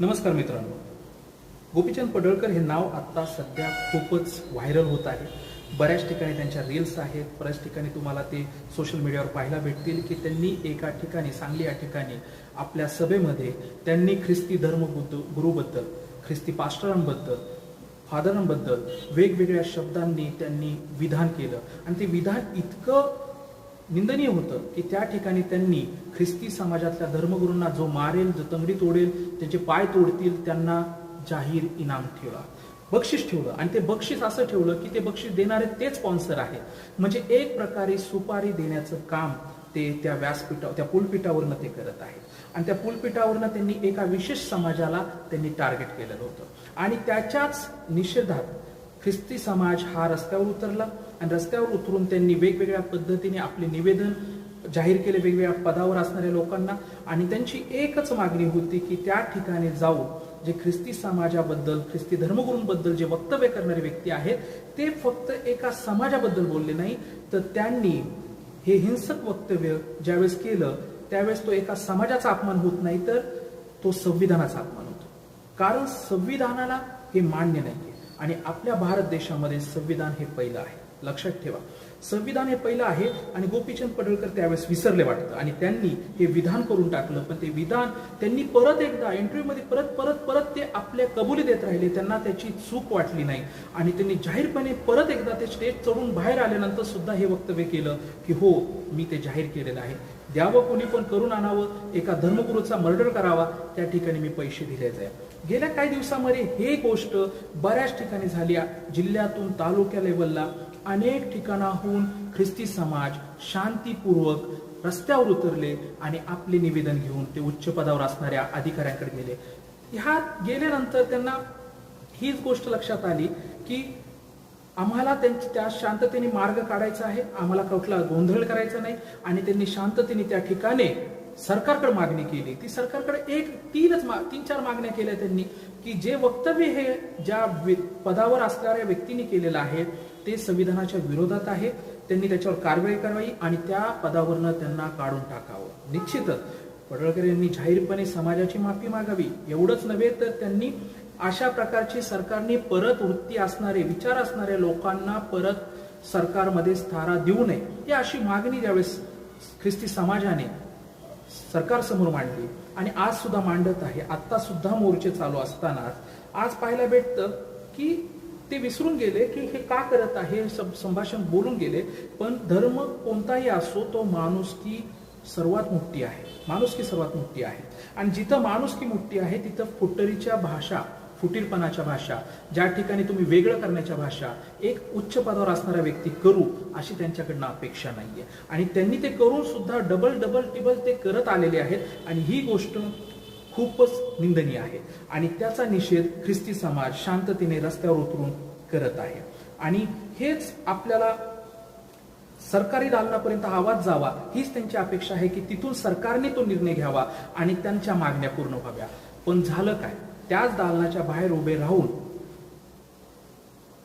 नमस्कार मित्रांनो. गोपीचंद पडळकर हे नाव आत्ता सध्या खूपच व्हायरल होत आहे. बऱ्याच ठिकाणी त्यांच्या रील्स आहेत बऱ्याच ठिकाणी तुम्हाला ते सोशल मीडियावर पाहायला भेटतील की त्यांनी एका ठिकाणी सांगली या ठिकाणी आपल्या सभेमध्ये त्यांनी ख्रिस्ती धर्मबुद्ध गुरुबद्दल ख्रिस्ती पास्टरांबद्दल फादरांबद्दल वेगवेगळ्या शब्दांनी त्यांनी विधान केलं. आणि ते विधान इतकं निंदनीय होतं की त्या ठिकाणी त्यांनी ख्रिस्ती समाजातल्या धर्मगुरूंना जो मारेल जो तंगडी तोडेल त्यांचे पाय तोडतील त्यांना जाहीर इनाम ठेवला. बक्षीस ठेवलं. आणि ते बक्षीस असं ठेवलं की ते बक्षीस देणारे तेच स्पॉन्सर आहेत. म्हणजे एक प्रकारे सुपारी देण्याचं काम ते त्या व्यासपीठा त्या पुलपीठावरनं ते करत आहेत. आणि त्या पुलपीठावरनं त्यांनी एका विशेष समाजाला त्यांनी टार्गेट केलेलं होतं. आणि त्याच्याच निषेधात ख्रिस्ती समाज हा रस्त्यावर उतरला. आणि रस्त्यावर उतरून त्यांनी वेगवेगळ्या पद्धतीने आपले निवेदन जाहीर केले वेगवेगळ्या पदावर असणाऱ्या लोकांना. आणि त्यांची एकच मागणी होती की त्या ठिकाणी जाऊन जे ख्रिस्ती समाजाबद्दल ख्रिस्ती धर्मगुरूंबद्दल जे वक्तव्य करणारे व्यक्ती आहेत ते फक्त एका समाजाबद्दल बोलले नाही तर त्यांनी हे हिंसक वक्तव्य ज्यावेळेस केलं त्यावेळेस तो एका समाजाचा अपमान होत नाही तर तो संविधानाचा अपमान होतो. कारण संविधानाला हे मान्य नाही आणि आपल्या भारत देशामध्ये संविधान हे पहिलं आहे. लक्षात ठेवा. संविधान हे पहिलं आहे आणि गोपीचंद पडळकर त्यावेळेस विसरले वाटतं. आणि त्यांनी हे विधान करून टाकलं. पण ते विधान त्यांनी परत एकदा इंटरव्ह्यूमध्ये परत परत परत ते आपल्या कबुली देत राहिले. त्यांना त्याची चूक वाटली नाही. आणि त्यांनी जाहीरपणे परत एकदा ते स्टेज चढून बाहेर आल्यानंतर सुद्धा हे वक्तव्य केलं की हो मी ते जाहीर केलेलं आहे. द्यावं कोणी पण करून आणावं एका धर्मगुरूचा मर्डर करावा त्या ठिकाणी मी पैसे दिले जाय गेल्या काही दिवसामध्ये हे गोष्ट बऱ्याच ठिकाणी झाली. जिल्ह्यातून तालुक्या लेवलला अनेक ठिकाणाहून ख्रिस्ती समाज शांतीपूर्वक रस्त्यावर उतरले आणि आपले निवेदन घेऊन ते उच्च पदावर असणाऱ्या अधिकाऱ्यांकडे गेले. ह्या गेल्यानंतर त्यांना हीच गोष्ट लक्षात आली की आम्हाला त्यांची त्या शांततेने मार्ग काढायचा आहे आम्हाला कुठला गोंधळ करायचा नाही आणि त्यांनी शांततेने त्या ठिकाणी सरकारकडे मागणी केली. ती सरकारकडे एक तीनच मा- तीन चार मागण्या केल्या त्यांनी की जे वक्तव्य हे ज्या पदावर असणाऱ्या व्यक्तीने केलेलं आहे ते संविधानाच्या विरोधात आहे. त्यांनी त्याच्यावर कारवाई करावी आणि त्या पदावरनं त्यांना काढून टाकावं. निश्चितच पडळकर यांनी जाहीरपणे समाजाची माफी मागावी. एवढंच नव्हे तर त्यांनी अशा प्रकारची सरकारने परत वृत्ती असणारे विचार असणाऱ्या लोकांना परत सरकारमध्ये स्थारा देऊ नये. ही अशी मागणी ज्यावेळेस ख्रिस्ती समाजाने सरकारसमोर मांडली आणि आज सुद्धा मांडत आहे. आत्ता सुद्धा मोर्चे चालू असताना आज पाहायला भेटतं की ते विसरून गेले की हे का करत आहे? सं- संभाषण बोलून गेले. पण धर्म कोणताही असो तो माणुसकी सर्वात मोठी आहे. माणुसकी सर्वात मोठी आहे. आणि जिथं माणुसकी मोठी आहे तिथं फुटरीच्या भाषा फुटीरपणाच्या भाषा ज्या ठिकाणी तुम्ही वेगळं करण्याच्या भाषा एक उच्च पदावर असणारा व्यक्ती करू अशी त्यांच्याकडनं अपेक्षा नाही आहे आणि त्यांनी ते करून सुद्धा डबल डबल टिबल ते करत आलेले आहेत. आणि ही गोष्ट खूपच निंदनीय आहे. आणि त्याचा निषेध ख्रिस्ती समाज शांततेने रस्त्यावर उतरून करत आहे. आणि हेच आपल्याला सरकारी दालनापर्यंत आवाज जावा हीच त्यांची अपेक्षा आहे की तिथून सरकारने तो निर्णय घ्यावा आणि त्यांच्या मागण्या पूर्ण व्हाव्या. पण झालं काय? त्याच दालनाच्या बाहेर उभे राहून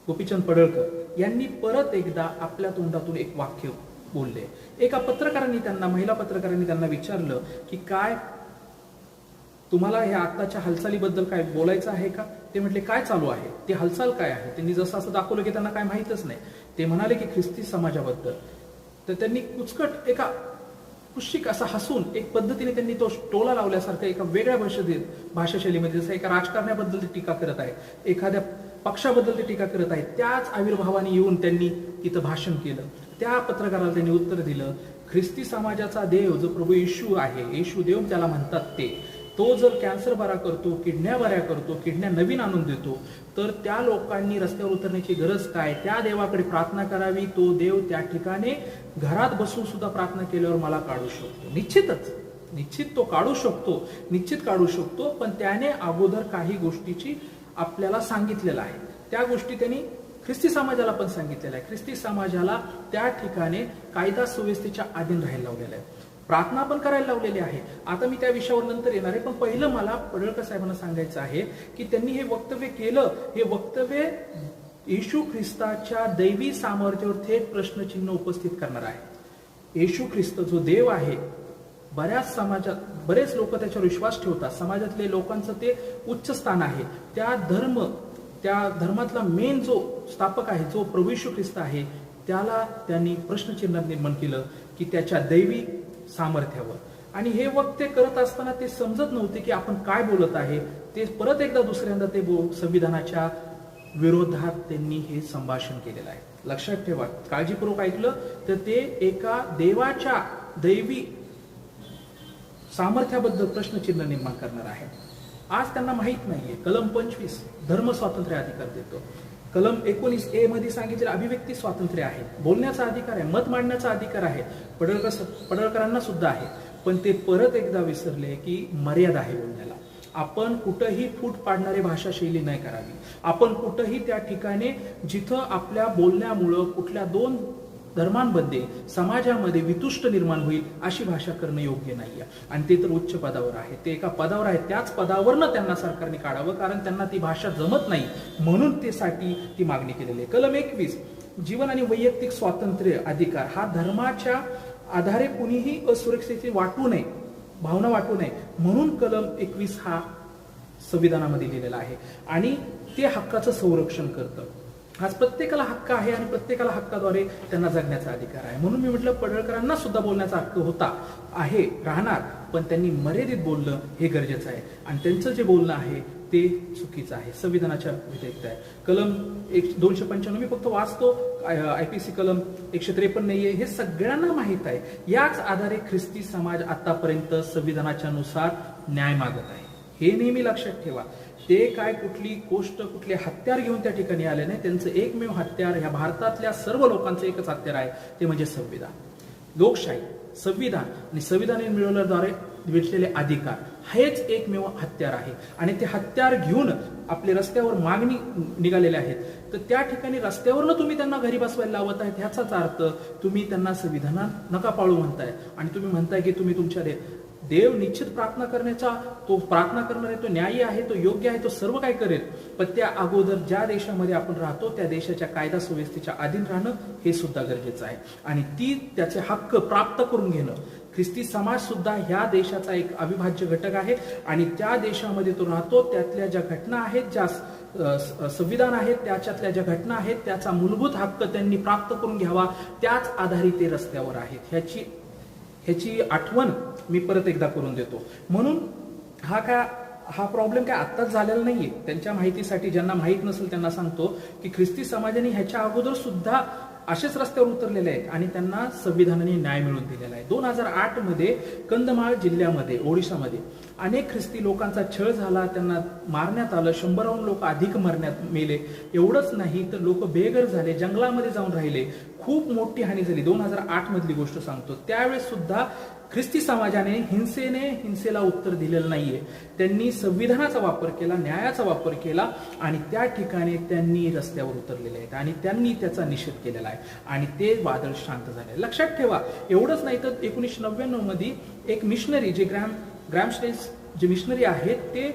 गोपीचंद पडळकर यांनी परत एकदा आपल्या तोंडातून एक वाक्य बोलले. एका पत्रकारांनी त्यांना महिला पत्रकारांनी त्यांना विचारलं की काय तुम्हाला या आत्ताच्या हालचालीबद्दल काय बोलायचं आहे का? ते म्हटले काय चालू आहे? ती हालचाल काय आहे? त्यांनी जसं असं दाखवलं की त्यांना काय माहीतच नाही. ते म्हणाले की ख्रिस्ती समाजाबद्दल. तर त्यांनी कुचकट एका कुशिक असा हसून एक पद्धतीने त्यांनी तो टोला लावल्यासारखं एका वेगळ्या भाषेत भाषाशैलीमध्ये जसं एका राजकारण्याबद्दल ते टीका करत आहे एखाद्या पक्षाबद्दल ते टीका करत आहे त्याच आविर्भावाने येऊन त्यांनी तिथं भाषण केलं. त्या पत्रकाराला त्यांनी उत्तर दिलं ख्रिस्ती समाजाचा देव जो प्रभू येशू आहे येशू देव त्याला म्हणतात ते तो जर कॅन्सर बरा करतो किडण्या बऱ्या करतो किडण्या नवीन आणून देतो तर त्या लोकांनी रस्त्यावर उतरण्याची गरज काय? त्या देवाकडे प्रार्थना करावी तो देव त्या ठिकाणी घरात बसून सुद्धा प्रार्थना केल्यावर मला काढू शकतो. निश्चितच. निश्चित तो काढू शकतो. निश्चित काढू शकतो पण त्याने अगोदर काही गोष्टीची आपल्याला सांगितलेलं आहे. त्या गोष्टी त्यांनी ख्रिस्ती समाजाला पण सांगितलेलं आहे ख्रिस्ती समाजाला त्या ठिकाणी कायदा सुव्यवस्थेच्या अधीन राहायला लावलेला आहे प्रार्थना पण करायला लावलेली आहे. आता मी त्या विषयावर नंतर येणार आहे पण पहिलं मला पडळकर साहेबांना सांगायचं आहे की त्यांनी हे वक्तव्य केलं. हे वक्तव्य येशू ख्रिस्ताच्या दैवी सामर्थ्यावर थेट प्रश्नचिन्ह उपस्थित करणार आहे. येशू ख्रिस्त जो देव आहे बऱ्याच समाजात बरेच लोक त्याच्यावर विश्वास ठेवतात. समाजातले लोकांचं ते उच्च स्थान आहे. त्या धर्म त्या धर्मातला मेन जो स्थापक आहे जो प्रभू येशू ख्रिस्त आहे त्याला त्यांनी प्रश्नचिन्ह निर्माण केलं की त्याच्या दैवी सामर्थ्यावर. आणि हे वक्ते करत असताना ते समजत नव्हते की आपण काय बोलत आहे. ते परत एकदा दुसऱ्यांदा ते संविधानाच्या विरोधात त्यांनी हे संभाषण केलेलं आहे. लक्षात ठेवा काळजीपूर्वक ऐकलं तर ते एका देवाच्या दैवी सामर्थ्याबद्दल प्रश्नचिन्ह निर्माण करणार आहे. आज त्यांना माहीत नाहीये. कलम पंचवीस धर्म स्वातंत्र्य अधिकार देतो. कलम एकोणीस ए मध्ये सांगितलेलं अभिव्यक्ती स्वातंत्र्य आहे. बोलण्याचा अधिकार आहे मत मांडण्याचा अधिकार आहे पडळकर पडळकरांना सुद्धा आहे. पण ते परत एकदा विसरले की मर्यादा आहे बोलण्याला. आपण कुठंही फूट पाडणारी भाषा शैली नाही करावी. आपण कुठंही त्या ठिकाणी जिथं आपल्या बोलण्यामुळं कुठल्या दोन धर्मांमध्ये समाजामध्ये वितुष्ट निर्माण होईल अशी भाषा करणं योग्य नाही आहे आणि ते तर उच्च पदावर आहे. ते एका पदावर आहे. त्याच पदावरनं त्यांना सरकारने काढावं कारण त्यांना ती भाषा जमत नाही. म्हणून ते साठी ती मागणी केलेली आहे. कलम एकवीस जीवन आणि वैयक्तिक स्वातंत्र्य अधिकार. हा धर्माच्या आधारे कुणीही असुरक्षेची वाटू नये भावना वाटू नये. म्हणून कलम एकवीस हा संविधानामध्ये लिहिलेला आहे. आणि ते हक्काचं संरक्षण करतं. आज प्रत्येकाला हक्क आहे आणि प्रत्येकाला हक्काद्वारे त्यांना जगण्याचा अधिकार आहे. म्हणून मी म्हटलं पडळकरांना सुद्धा बोलण्याचा हक्क होता आहे राहणार पण त्यांनी मर्यादित बोलणं हे गरजेचं आहे. आणि त्यांचं जे बोलणं आहे ते चुकीचं आहे. संविधानाच्या व्यतिरिक्त आहे. कलम एक दोनशे पंच्याण्णव मी फक्त वाचतो आय पी सी कलम एकशे त्रेपन्न आहे हे सगळ्यांना माहीत आहे. याच आधारे ख्रिस्ती समाज आतापर्यंत संविधानाच्या नुसार न्याय मागत आहे. हे नेहमी लक्षात ठेवा. ते काय कुठली गोष्ट कुठले हत्यार घेऊन त्या ठिकाणी आले नाही त्यांचं एकमेव हत्यार ह्या भारतातल्या सर्व लोकांचं एकच हत्यार आहे ते म्हणजे संविधान. लोकशाही संविधान. आणि संविधान मिळवल्याद्वारे भेटलेले अधिकार हेच एकमेव हत्यार आहे. आणि ते हत्यार घेऊन आपले रस्त्यावर मागणी निघालेले आहेत. तर त्या ठिकाणी रस्त्यावरनं तुम्ही त्यांना घरी बसवायला लावत आहेत ह्याचाच अर्थ तुम्ही त्यांना संविधानात नका पाळू म्हणताय. आणि तुम्ही म्हणताय की तुम्ही तुमच्या देव निश्चित प्रार्थना करण्याचा तो प्रार्थना करणार आहे तो न्यायी आहे तो योग्य आहे तो सर्व काय करेल. पण त्या अगोदर ज्या देशामध्ये आपण राहतो त्या देशाच्या कायदा सुव्यवस्थेच्या अधीन राहणं हे सुद्धा गरजेचं आहे. आणि ती त्याचे हक्क प्राप्त करून घेणं. ख्रिस्ती समाज सुद्धा ह्या देशाचा एक अविभाज्य घटक आहे. आणि त्या देशामध्ये तो राहतो त्यातल्या ज्या घटना आहेत ज्या संविधान आहेत त्याच्यातल्या ज्या घटना आहेत त्याचा मूलभूत हक्क त्यांनी प्राप्त करून घ्यावा त्याच आधारित ते रस्त्यावर आहेत. ह्याची ह्याची आठवण मी परत एकदा करून देतो. म्हणून हा काय हा प्रॉब्लेम काय आत्ताच झालेला नाहीये. त्यांच्या माहितीसाठी ज्यांना माहीत नसेल त्यांना सांगतो की ख्रिस्ती समाजाने ह्याच्या अगोदर सुद्धा असेच रस्त्यावर उतरलेले आहेत आणि त्यांना संविधानाने न्याय मिळवून दिलेला आहे. दोन हजार आठमध्ये कंदमाळ जिल्ह्यामध्ये ओडिशामध्ये अनेक ख्रिस्ती लोकांचा छळ झाला. त्यांना मारण्यात आलं. शंभराहून लोक अधिक मरण्यात मेले. एवढंच नाही तर लोक बेघर झाले. जंगलामध्ये जाऊन राहिले. खूप मोठी हानी झाली. दोन हजार आठमधली गोष्ट सांगतो. त्यावेळेस सुद्धा ख्रिस्ती समाजाने हिंसेने हिंसेला उत्तर दिलेलं नाहीये. त्यांनी संविधानाचा वापर केला न्यायाचा वापर केला आणि त्या ठिकाणी त्यांनी रस्त्यावर उतरलेले आहेत आणि त्यांनी त्याचा निषेध केलेला आहे. आणि ते वादळ शांत झाले. लक्षात ठेवा एवढंच नाही तर एकोणीसशे नव्याण्णवमध्ये एक मिशनरी जे ग्रॅम ग्रॅमस्टेस जे मिशनरी आहेत ते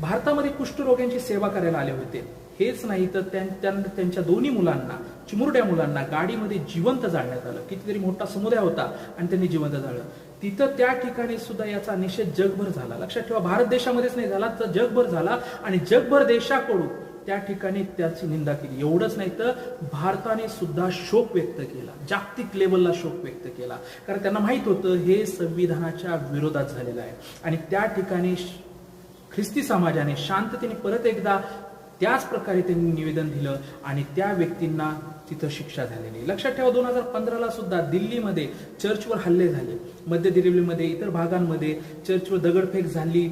भारतामध्ये कुष्ठरोग्यांची सेवा करायला आले होते. हेच नाही तर त्यांच्या दोन्ही मुलांना चिमुरड्या मुलांना गाडीमध्ये जिवंत जाळण्यात आलं. कितीतरी मोठा समुदाय होता आणि त्यांनी जिवंत जाळलं. तिथं त्या ठिकाणी सुद्धा याचा निषेध जगभर झाला. लक्षात ठेवा भारत देशामध्येच नाही झाला तर जगभर झाला आणि जगभर देशाकडून त्या ठिकाणी त्याची निंदा केली. एवढंच नाही तर भारताने सुद्धा शोक व्यक्त केला. जागतिक लेवलला शोक व्यक्त केला. कारण त्यांना माहीत होतं हे संविधानाच्या विरोधात झालेलं आहे. आणि त्या ठिकाणी ख्रिस्ती समाजाने शांततेने परत एकदा त्याच प्रकारे त्यांनी निवेदन दिलं आणि त्या व्यक्तींना तिथं शिक्षा झालेली. लक्षात ठेवा दोन हजार पंधराला सुद्धा दिल्लीमध्ये चर्चवर हल्ले झाले. मध्य दिल्लीमध्ये इतर भागांमध्ये चर्चवर दगडफेक झाली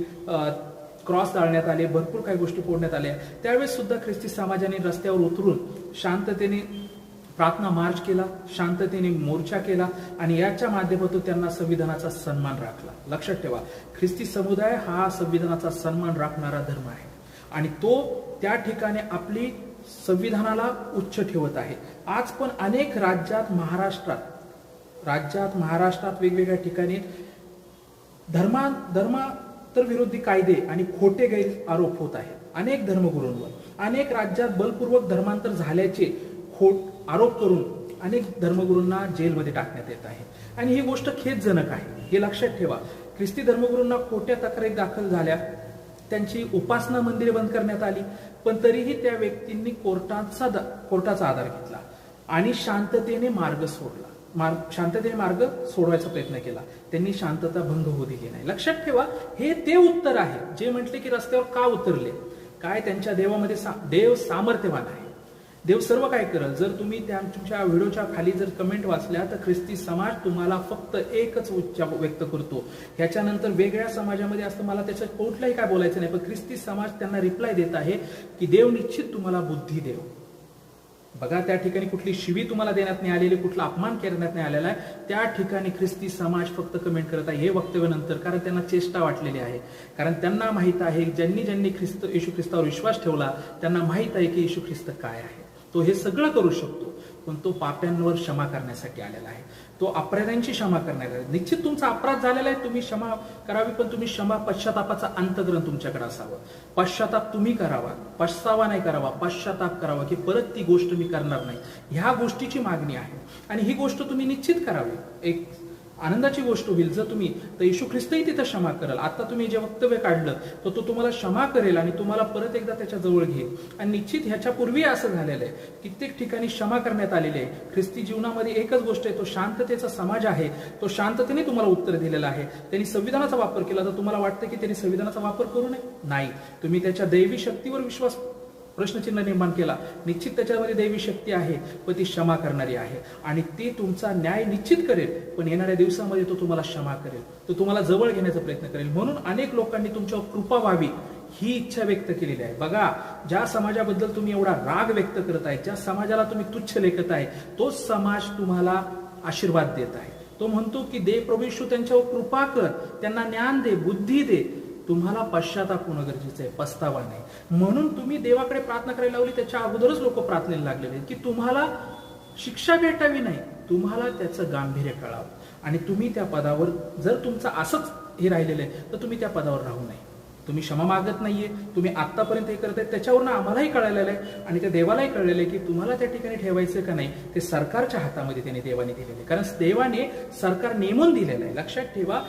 क्रॉस जाळण्यात आले भरपूर काही गोष्टी फोडण्यात आल्या. त्यावेळेस सुद्धा ख्रिस्ती समाजाने रस्त्यावर उतरून शांततेने प्रार्थना मार्च केला शांततेने मोर्चा केला आणि याच्या माध्यमातून त्यांना संविधानाचा सन्मान राखला. लक्षात ठेवा ख्रिस्ती समुदाय हा संविधानाचा सन्मान राखणारा धर्म आहे. आणि तो त्या ठिकाणी आपली संविधानाला उच्च ठेवत आहे. आज पण अनेक राज्यात महाराष्ट्रात राज्यात महाराष्ट्रात वेगवेगळ्या ठिकाणी धर्मा धर्मांतर विरोधी कायदे आणि खोटे गैर आरोप होत आहेत अनेक धर्मगुरूंवर अनेक राज्यात बलपूर्वक धर्मांतर झाल्याचे खोट आरोप करून अनेक धर्मगुरूंना जेलमध्ये टाकण्यात येत आहे. आणि ही गोष्ट खेदजनक आहे. हे लक्षात ठेवा. ख्रिस्ती धर्मगुरूंना खोट्या तक्रारी दाखल झाल्या. त्यांची उपासना मंदिरे बंद करण्यात आली. पण तरीही त्या व्यक्तींनी कोर्टाचा कोर्टाचा आधार घेतला आणि शांततेने मार्ग सोडला. मार्ग शांततेने मार्ग सोडवायचा प्रयत्न केला. त्यांनी शांतता भंग होऊ दिली नाही. लक्षात ठेवा हे ते उत्तर आहे. जे म्हटले की रस्त्यावर का उतरले? काय त्यांच्या देवामध्ये सा- देव सामर्थ्यवान आहे? देव सर्व काय करल? जर तुम्ही त्या तुमच्या व्हिडिओच्या खाली जर कमेंट वाचल्या तर ख्रिस्ती समाज तुम्हाला फक्त एकच उच्च व्यक्त करतो. ह्याच्यानंतर वेगळ्या समाजामध्ये असतं मला त्याच्यात कुठलंही काय बोलायचं नाही पण ख्रिस्ती समाज त्यांना रिप्लाय देत आहे की देव निश्चित तुम्हाला बुद्धी देव. बघा त्या ठिकाणी कुठली शिवी तुम्हाला देण्यात नाही आलेली कुठला अपमान करण्यात नाही आलेला आहे. त्या ठिकाणी ख्रिस्ती समाज फक्त कमेंट करत आहे. हे वक्तव्य नंतर कारण त्यांना चेष्टा वाटलेली आहे. कारण त्यांना माहीत आहे ज्यांनी ज्यांनी ख्रिस्त येशू ख्रिस्तावर विश्वास ठेवला त्यांना माहीत आहे की येशू ख्रिस्त काय आहे. तो हे सगळं करू शकतो. पण तो पाप्यांवर क्षमा करण्यासाठी आलेला आहे. तो अपराध्यांची क्षमा करण्यासाठी निश्चित तुमचा अपराध झालेला आहे तुम्ही क्षमा करावी पण तुम्ही क्षमा पश्चातापाचा अंतग्रहण तुमच्याकडे असावं. पश्चाताप तुम्ही करावा पश्चावा नाही करावा पश्चाताप करावा की परत ती गोष्ट मी करणार नाही. ह्या गोष्टीची मागणी आहे. आणि ही गोष्ट तुम्ही निश्चित करावी. एक आनंदाची गोष्ट होईल. जर तुम्ही तर येशू ख्रिस्तही तिथं क्षमा कराल. आता तुम्ही जे वक्तव्य काढलं तर तो तुम्हाला क्षमा करेल आणि तुम्हाला परत एकदा त्याच्याजवळ घेईल. आणि निश्चित ह्याच्यापूर्वी असं झालेलं आहे. कित्येक ठिकाणी क्षमा करण्यात आलेली आहे. ख्रिस्ती जीवनामध्ये एकच गोष्ट आहे तो शांततेचा समाज आहे. तो शांततेने तुम्हाला उत्तर दिलेला आहे. त्यांनी संविधानाचा वापर केला तर तुम्हाला वाटतं की त्यांनी संविधानाचा वापर करू नये? नाही. तुम्ही त्याच्या दैवी शक्तीवर विश्वास प्रश्नचिन्ह निर्माण केला. निश्चित त्याच्यामध्ये दैवी शक्ती आहे व ती क्षमा करणारी आहे. आणि ती तुमचा न्याय निश्चित करेल पण येणाऱ्या दिवसामध्ये तो तुम्हाला क्षमा करेल. तो तुम्हाला जवळ घेण्याचा प्रयत्न करेल. म्हणून अनेक लोकांनी तुमच्यावर कृपा व्हावी ही इच्छा व्यक्त केलेली आहे. बघा ज्या समाजाबद्दल तुम्ही एवढा राग व्यक्त करत आहे ज्या समाजाला तुम्ही तुच्छ लेखत आहे तोच समाज तुम्हाला आशीर्वाद देत आहे. तो म्हणतो की दे प्रभू त्यांच्यावर कृपा कर त्यांना ज्ञान दे बुद्धी दे तुम्हाला पश्चाताप होणं गरजेचं आहे पस्तावा नाही. म्हणून तुम्ही देवाकडे प्रार्थना करायला लावली त्याच्या अगोदरच लोक प्रार्थनेला लागलेले आहेत की तुम्हाला शिक्षा भेटावी नाही तुम्हाला त्याचं गांभीर्य कळावं. आणि तुम्ही त्या पदावर जर तुमचं असंच हे राहिलेलं आहे तर तुम्ही त्या पदावर राहू नये. तुम्ही क्षमा मागत नाहीये तुम्ही आत्तापर्यंत हे करताय त्याच्यावरनं आम्हालाही कळलेलं आहे आणि त्या देवालाही कळलेलं आहे की तुम्हाला त्या ठिकाणी ठेवायचं का नाही ते सरकारच्या हातामध्ये त्याने देवाने दिलेले आहे. कारण देवाने सरकार नेमून दिलेलं आहे. लक्षात ठेवा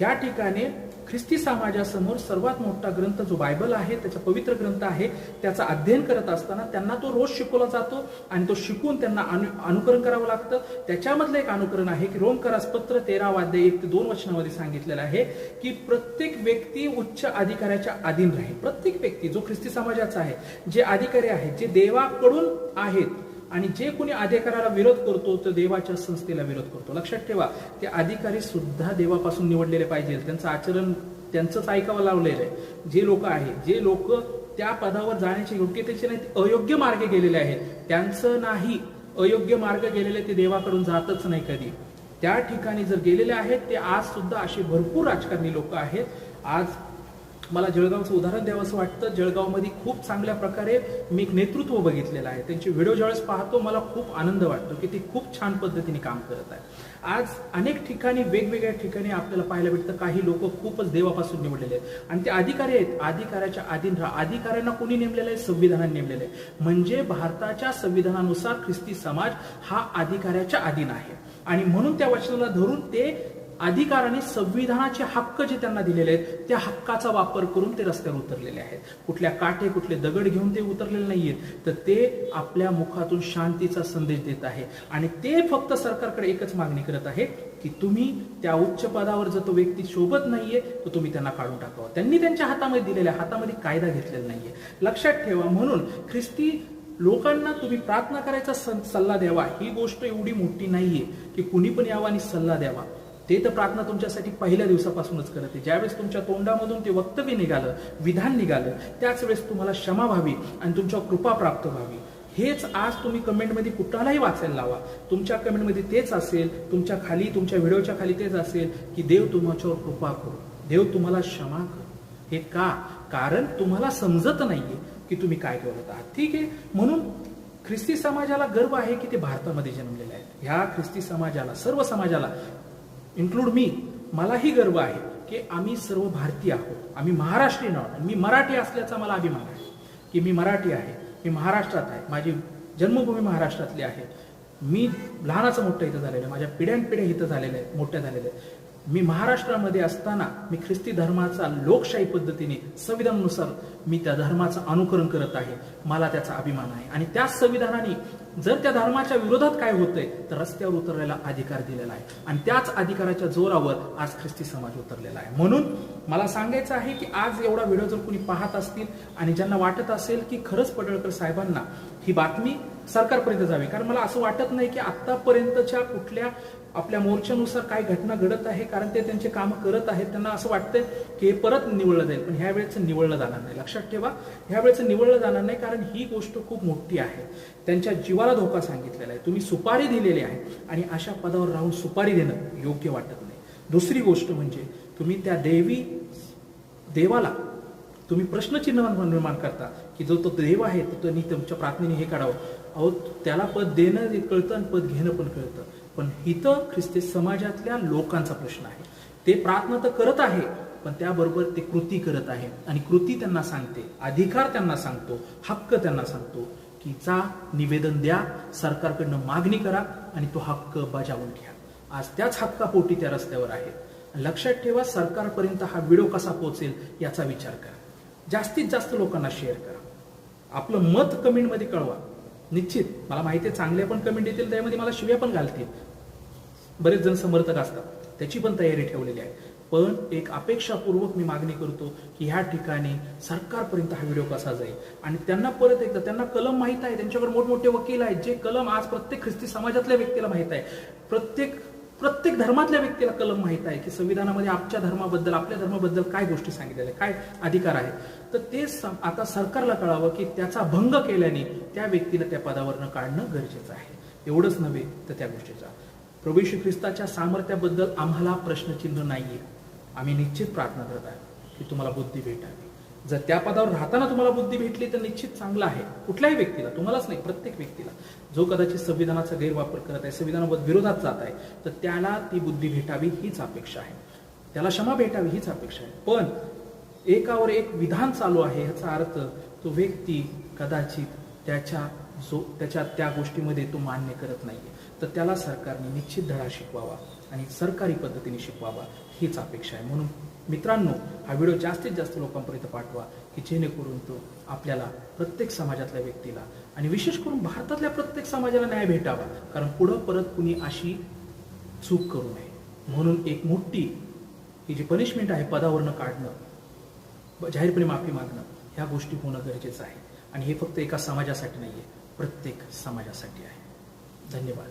या ठिकाणी ख्रिस्ती समाजासमोर सर्वात मोठा ग्रंथ जो बायबल आहे त्याचा पवित्र ग्रंथ आहे त्याचा अध्ययन करत असताना त्यांना तो रोज शिकवला जातो आणि तो शिकून त्यांना अनु अनुकरण करावं लागतं. त्याच्यामधलं एक अनुकरण आहे की रोमकरास पत्र तेरा वाद्य एक ते दोन वचनामध्ये सांगितलेलं आहे की प्रत्येक व्यक्ती उच्च अधिकाऱ्याच्या अधीन राहील. प्रत्येक व्यक्ती जो ख्रिस्ती समाजाचा आहे जे अधिकारी आहेत जे देवाकडून आहेत आणि जे कोणी अधिकाराला विरोध करतो तो देवाच्या संस्थेला विरोध करतो. लक्षात ठेवा ते अधिकारी सुद्धा देवापासून निवडलेले पाहिजे त्यांचं आचरण त्यांचंच ऐकावं लावलेलं आहे. जे लोक आहेत जे लोक त्या पदावर जाण्याच्या योग्यतेचे नाही अयोग्य मार्ग गेलेले आहेत. त्यांचं नाही अयोग्य मार्ग गेलेले ते देवाकडून जातच नाही कधी. त्या ठिकाणी जर गेलेले आहेत ते आज सुद्धा असे भरपूर राजकारणी लोक आहेत. आज मला जळगावचं उदाहरण द्यावं असं वाटतं. जळगावमध्ये खूप चांगल्या प्रकारे मी एक नेतृत्व बघितलेलं आहे. त्यांचे व्हिडिओ ज्यावेळेस पाहतो मला खूप आनंद वाटतो की ते खूप छान पद्धतीने काम करत आहे आज अनेक ठिकाणी वेगवेगळ्या ठिकाणी आपल्याला पाहायला भेटतं. काही लोक खूपच देवापासून निवडलेले आहेत. आणि ते अधिकारी आहेत. अधिकाऱ्याच्या अधीन राहा. अधिकाऱ्यांना कोणी नेमलेलं आहे? संविधानाने नेमलेलं आहे. म्हणजे भारताच्या संविधानानुसार ख्रिस्ती समाज हा अधिकाऱ्याच्या अधीन आहे. आणि म्हणून त्या वचनाला धरून ते अधिकाराने संविधानाचे हक्क जे त्यांना दिलेले आहेत त्या हक्काचा वापर करून ते रस्त्यावर उतरलेले आहेत. कुठल्या काठे कुठले दगड घेऊन ते उतरलेले नाहीयेत. तर ते आपल्या मुखातून शांतीचा संदेश देत आहे. आणि ते फक्त सरकारकडे एकच मागणी करत आहे की तुम्ही त्या उच्च पदावर जर तो व्यक्ती शोभत नाहीये तर तुम्ही त्यांना काढून टाकावं. त्यांनी त्यांच्या हातामध्ये दिलेल्या हातामध्ये कायदा घेतलेला नाहीये. लक्षात ठेवा म्हणून ख्रिस्ती लोकांना तुम्ही प्रार्थना करायचा सल्ला द्यावा. ही गोष्ट एवढी मोठी नाहीये की कुणी पण यावा आणि सल्ला द्यावा. ते तर प्रार्थना तुमच्यासाठी पहिल्या दिवसापासूनच करते ज्यावेळेस तुमच्या तोंडामधून ते वक्तव्य निघालं विधान निघालं त्याच वेळेस तुम्हाला क्षमा व्हावी आणि तुमच्या कृपा प्राप्त व्हावी. हेच आज तुम्ही कमेंटमध्ये कुठलाही वाचायला लावा. तुमच्या कमेंटमध्ये तेच असेल तुमच्या खाली तुमच्या व्हिडिओच्या खाली तेच असेल की देव तुमच्यावर कृपा करू. देव तुम्हाला क्षमा करू. हे का? कारण तुम्हाला समजत नाहीये की तुम्ही काय करत आहात. ठीक आहे? म्हणून ख्रिस्ती समाजाला गर्व आहे की ते भारतामध्ये जन्मलेले आहेत. ह्या ख्रिस्ती समाजाला सर्व समाजाला इन्क्लूड मी मलाही गर्व आहे की आम्ही सर्व भारतीय आहोत. आम्ही महाराष्ट्रीयन आहोत. मी मराठी असल्याचा मला अभिमान आहे की मी मराठी आहे. मी महाराष्ट्रात आहे. माझी जन्मभूमी महाराष्ट्रातली आहे. मी लहानाचं मोठं इथं झालेलं आहे. माझ्या पिढ्यानपिढ्या इथं झालेलं आहे मोठ्या झालेलं आहे मी महाराष्ट्रामध्ये असताना मी ख्रिस्ती धर्माचा लोकशाही पद्धतीने संविधानानुसार मी त्या धर्माचं अनुकरण करत आहे. मला त्याचा अभिमान आहे. आणि त्याच संविधानाने जर त्या धर्माच्या विरोधात काय होतंय तर रस्त्यावर उतरलेला अधिकार दिलेला आहे. आणि त्याच अधिकाराच्या जोरावर आज ख्रिस्ती समाज उतरलेला आहे. म्हणून मला सांगायचं आहे की आज एवढा व्हिडिओ जर कोणी पाहत असतील आणि ज्यांना वाटत असेल की खरंच पडळकर साहेबांना ही बातमी सरकारपर्यंत जावी. कारण मला असं वाटत नाही की आतापर्यंतच्या कुठल्या आपल्या मोर्चानुसार काय घटना घडत आहे कारण ते त्यांचे काम करत आहेत. त्यांना असं वाटतंय की हे परत निवडलं जाईल पण ह्या वेळेचं निवडलं जाणार नाही. लक्षात ठेवा ह्या वेळेचं निवडलं जाणार नाही कारण ही गोष्ट खूप मोठी आहे. त्यांच्या जीवाला धोका सांगितलेला आहे. तुम्ही सुपारी दिलेली आहे आणि अशा पदावर राहून सुपारी देणं योग्य वाटत नाही. दुसरी गोष्ट म्हणजे तुम्ही त्या देवी देवाला तुम्ही प्रश्नचिन्ह निर्माण करता की जो तो देव आहे तो त्यांनी तुमच्या प्रार्थनेने हे काढावं अहो त्याला पद देणं कळतं आणि पद घेणं पण कळतं. पण इथं ख्रिस्ती समाजातल्या लोकांचा प्रश्न आहे. ते प्रार्थना तर करत आहे पण त्याबरोबर ते कृती करत आहे. आणि कृती त्यांना सांगते अधिकार त्यांना सांगतो हक्क त्यांना सांगतो की जा निवेदन द्या सरकारकडनं मागणी करा आणि तो हक्क बजावून घ्या. आज त्याच हक्कापोटी त्या रस्त्यावर आहेत. लक्षात ठेवा सरकारपर्यंत हा व्हिडिओ कसा पोहोचेल याचा विचार करा. जास्तीत जास्त लोकांना शेअर करा. आपलं मत कमेंटमध्ये कळवा. निश्चित. मला माहिती आहे चांगल्या पण कमेंट येतील त्यामध्ये मला शिव्या पण घालतील. बरेच जण समर्थक असतात. त्याची पण तयारी ठेवलेली आहे. पण एक अपेक्षापूर्वक मी मागणी करतो की ह्या ठिकाणी सरकारपर्यंत हा व्हिडिओ कसा जाईल? आणि त्यांना परत एकदा त्यांना कलम माहीत आहे त्यांच्याकडे मोठमोठे वकील आहेत. जे कलम आज प्रत्येक ख्रिस्ती समाजातल्या व्यक्तीला माहीत आहे. प्रत्येक प्रत्येक धर्मातल्या व्यक्तीला कलम माहीत आहे की संविधानामध्ये आमच्या धर्माबद्दल आपल्या धर्माबद्दल काय गोष्टी सांगितलेल्या काय अधिकार आहे. तर ते आता सरकारला कळावं की त्याचा भंग केल्याने त्या व्यक्तीला त्या पदावरनं काढणं गरजेचं आहे. एवढंच नव्हे तर त्या गोष्टीचा. प्रभू श्री ख्रिस्ताच्या सामर्थ्याबद्दल आम्हाला प्रश्नचिन्ह नाहीये. आम्ही निश्चित प्रार्थना करत आहे की तुम्हाला बुद्धी भेटावी. जर त्या पदावर राहताना तुम्हाला बुद्धी भेटली तर निश्चित चांगलं आहे. कुठल्याही व्यक्तीला तुम्हालाच नाही प्रत्येक व्यक्तीला. जो कदाचित संविधानाचा गैरवापर करत आहे संविधानाबद्दल विरोधात जात आहे तर त्याला ती बुद्धी भेटावी हीच अपेक्षा आहे. त्याला क्षमा भेटावी हीच अपेक्षा आहे. पण एकावर एक विधान चालू आहे ह्याचा अर्थ तो व्यक्ती कदाचित त्याच्या जो त्याच्या त्या गोष्टीमध्ये तो मान्य करत नाहीये. तर त्याला सरकारने निश्चित धडा शिकवावा आणि सरकारी पद्धतीने शिकवावा हीच अपेक्षा आहे. म्हणून मित्रांनो हा व्हिडिओ जास्तीत जास्त लोकांपर्यंत पाठवा की जेणेकरून तो आपल्याला प्रत्येक समाजातल्या व्यक्तीला आणि विशेष करून भारतातल्या प्रत्येक समाजाला न्याय भेटावा. कारण पुढं परत कुणी अशी चूक करू नये. म्हणून एक मोठी ही जी पनिशमेंट आहे पदावरनं काढणं जाहीरपणे माफी मागणं ह्या गोष्टी होणं गरजेचं आहे. आणि हे फक्त एका समाजासाठी नाही आहे प्रत्येक समाजासाठी आहे. धन्यवाद.